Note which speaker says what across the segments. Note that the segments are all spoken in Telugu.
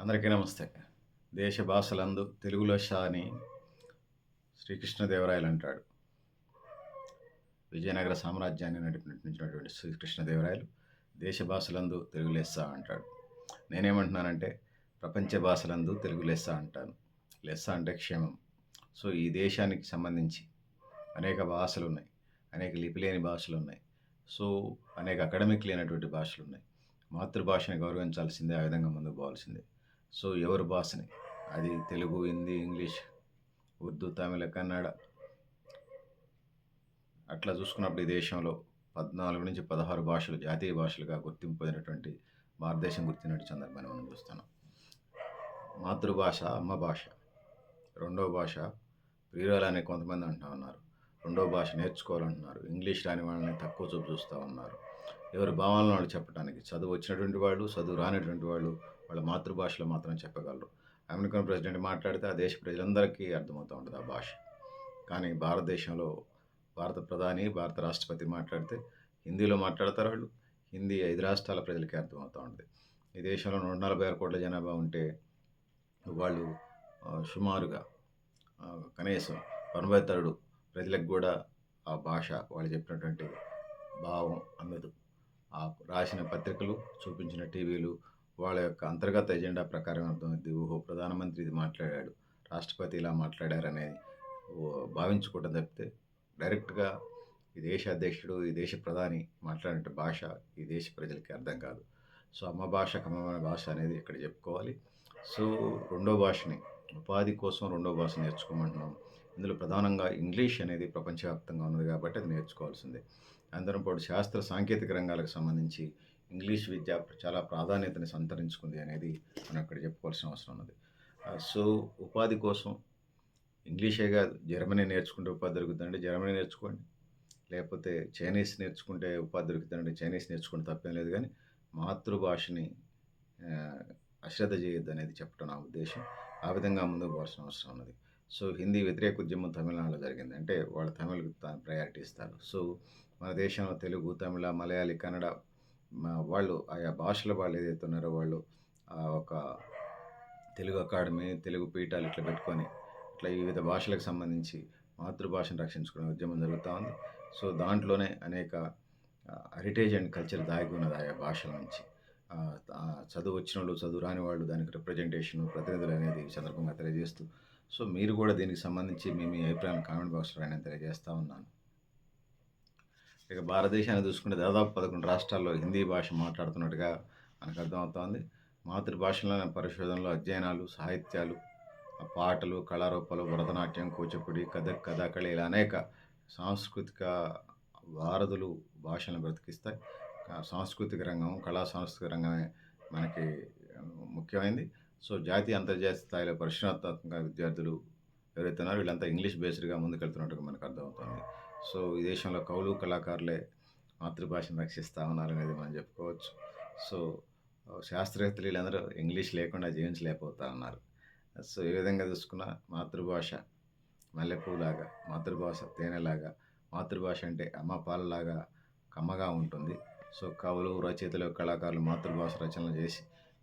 Speaker 1: అందరికీ నమస్తే. దేశ భాషలందు తెలుగులో షా అని శ్రీకృష్ణదేవరాయలు అంటాడు విజయనగర సామ్రాజ్యాన్ని నడిపించినటువంటి శ్రీకృష్ణదేవరాయలు దేశ భాషలందు తెలుగు లెస్స అంటాడు. నేనేమంటున్నానంటే ప్రపంచ భాషలందు తెలుగు లెస్స అంటాను. లెస్సా అంటే క్షేమం. సో ఈ దేశానికి సంబంధించి అనేక భాషలు ఉన్నాయి అనేక లిపి లేని భాషలు ఉన్నాయి సో అనేక అకాడమిక్ లేనటువంటి భాషలు ఉన్నాయి మాతృభాషని గౌరవించాల్సిందే ఆ విధంగా ముందుకు పోవాల్సిందే. సో ఎవరి భాషని అది తెలుగు హిందీ ఇంగ్లీష్ ఉర్దూ తమిళ కన్నడ. అట్లా చూసుకున్నప్పుడు ఈ దేశంలో పద్నాలుగు నుంచి పదహారు భాషలు జాతీయ భాషలుగా గుర్తింపు పొందినటువంటి భారతదేశం గుర్తినటువంటి సందర్భాన్ని మనం చూస్తున్నాం. మాతృభాష అమ్మ భాష. రెండవ భాష ప్రియురాలని కొంతమంది అంటూ ఉన్నారు. రెండవ భాష నేర్చుకోవాలంటున్నారు. ఇంగ్లీష్ రాని వాళ్ళని తక్కువ చూపు చూస్తూ ఉన్నారు. ఎవరి భావాలను వాళ్ళు చెప్పడానికి చదువు వచ్చినటువంటి వాళ్ళు చదువు రానటువంటి వాళ్ళు వాళ్ళ మాతృభాషలో మాత్రం చెప్పగలరు. అమెరికన్ ప్రెసిడెంట్ మాట్లాడితే ఆ దేశ ప్రజలందరికీ అర్థమవుతూ ఉంటుంది ఆ భాష. కానీ భారతదేశంలో భారత ప్రధాని భారత రాష్ట్రపతి మాట్లాడితే హిందీలో మాట్లాడతారు వాళ్ళు. హిందీ ఐదు రాష్ట్రాల ప్రజలకి అర్థమవుతూ ఉంటుంది. ఈ దేశంలో నూట నలభై ఆరు కోట్ల జనాభా ఉంటే వాళ్ళు సుమారుగా కనీసం ఎనభై తరుడు ప్రజలకు కూడా ఆ భాష వాళ్ళు చెప్పినటువంటి భావం అందదు ఆ రాసిన పత్రికలు చూపించిన టీవీలు వాళ్ళ యొక్క అంతర్గత ఎజెండా ప్రకారం అర్థమైంది. ఓహో ప్రధానమంత్రి ఇది మాట్లాడాడు. రాష్ట్రపతి ఇలా మాట్లాడారనేది ఓ భావించుకోవడం తప్పితే డైరెక్ట్గా ఈ దేశ అధ్యక్షుడు ఈ దేశ ప్రధాని మాట్లాడిన భాష ఈ దేశ ప్రజలకి అర్థం కాదు. సో అమ్మ భాష కమ్మమైన భాష అనేది ఇక్కడ చెప్పుకోవాలి. సో రెండో భాషని ఉపాధి కోసం రెండో భాష నేర్చుకోమంటున్నాం. ఇందులో ప్రధానంగా ఇంగ్లీష్ అనేది ప్రపంచవ్యాప్తంగా ఉన్నది కాబట్టి అది నేర్చుకోవాల్సిందే. అందరం పాటు శాస్త్ర సాంకేతిక రంగాలకు సంబంధించి ఇంగ్లీష్ విద్య చాలా ప్రాధాన్యతని సంతరించుకుంది అనేది మనం ఇక్కడ చెప్పుకోవాల్సిన అవసరం ఉన్నది. సో ఉపాధి కోసం ఇంగ్లీషే కాదు జర్మనీ నేర్చుకుంటే ఉపాధి దొరుకుతుందంటే జర్మనీ నేర్చుకోండి. లేకపోతే చైనీస్ నేర్చుకుంటే ఉపాధి దొరుకుతుందంటే చైనీస్ నేర్చుకుంటే తప్పేం లేదు కానీ మాతృభాషని అశ్రద్ధ చేయొద్దు అనేది చెప్పడం నా ఉద్దేశం. ఆ విధంగా ముందుకు పోవాల్సిన అవసరం ఉన్నది. సో హిందీ వ్యతిరేక ఉద్యమం తమిళనాడులో జరిగింది. అంటే వాళ్ళు తమిళకు తాను ప్రయారిటీ ఇస్తారు. సో మన దేశంలో తెలుగు తమిళ మలయాళీ కన్నడ వాళ్ళు ఆయా భాషల వాళ్ళు ఏదైతే ఉన్నారో వాళ్ళు ఆ ఒక తెలుగు అకాడమీ తెలుగు పీఠాలు ఇట్లా పెట్టుకొని ఇట్లా వివిధ భాషలకు సంబంధించి మాతృభాషను రక్షించుకునే ఉద్యమం జరుగుతూ ఉంది. సో దాంట్లోనే అనేక హెరిటేజ్ అండ్ కల్చర్ దాగి ఉన్నది ఆయా భాషల నుంచి. చదువు వచ్చిన వాళ్ళు చదువు రాని వాళ్ళు దానికి రిప్రజెంటేషన్ ప్రతినిధులు అనేది ఈ సందర్భంగా తెలియజేస్తూ సో మీరు కూడా దీనికి సంబంధించి మీ మీ అభిప్రాయం కామెంట్ బాక్స్లో నేను తెలియజేస్తూ ఉన్నాను. ఇక భారతదేశాన్ని చూసుకుంటే దాదాపు పదకొండు రాష్ట్రాల్లో హిందీ భాష మాట్లాడుతున్నట్టుగా మనకు అర్థమవుతోంది. మాతృభాషలోని పరిశోధనలు అధ్యయనాలు సాహిత్యాలు పాటలు కళారూపాలు భరతనాట్యం కూచిపూడి కథక్ కథాకళి ఇలా అనేక సాంస్కృతిక వారధులు భాషలను బ్రతికిస్తాయి. సాంస్కృతిక రంగం కళా సాంస్కృతిక రంగమే మనకి ముఖ్యమైనది సో జాతీయ అంతర్జాతీయ స్థాయిలో పరిశోధనాత్మక విద్యార్థులు ఎవరైతే ఉన్నారో వీళ్ళంతా ఇంగ్లీష్ బేస్డ్గా ముందుకెళ్తున్నట్టుగా మనకు అర్థమవుతుంది. సో ఈ దేశంలో కవులు కళాకారులే మాతృభాషను రక్షిస్తూ ఉన్నారనేది మనం చెప్పుకోవచ్చు. సో శాస్త్రవేత్తలు వీళ్ళందరూ ఇంగ్లీష్ లేకుండా జీవించలేకపోతా ఉన్నారు. సో ఏ విధంగా చూసుకున్న మాతృభాష మల్లెపూలాగా మాతృభాష తేనెలాగా మాతృభాష అంటే అమ్మ పాలలాగా కమ్మగా ఉంటుంది. సో కవులు రచయితలు కళాకారులు మాతృభాష రచనలు చేసి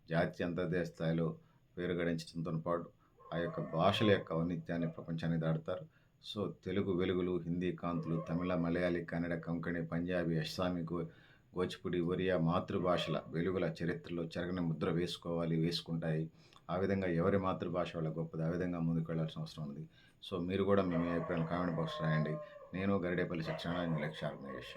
Speaker 1: జాతీయ అంతర్దేశ స్థాయిలో పేరు గడించడంతో పాటు ఆ యొక్క భాషల యొక్క ఔన్నిత్యాన్ని ప్రపంచానికి దాడతారు సో తెలుగు వెలుగులు హిందీ కాంతులు తమిళ మలయాళీ కన్నడ కొంకణి పంజాబీ అస్సామి గో గోచిపుడి ఒరియా మాతృభాషల వెలుగుల చరిత్రలో చెరగని ముద్ర వేసుకోవాలి వేసుకుంటాయి. ఆ విధంగా ఎవరి మాతృభాష వాళ్ళ గొప్పది? ఆ విధంగా ముందుకు వెళ్ళాల్సిన అవసరం ఉంది. సో మీరు కూడా మీ మీ అభిప్రాయం కామెంట్ బాక్స్ రాయండి. నేను గరిడేపల్లి శిక్షణ లక్ష్యాలు మహేష్.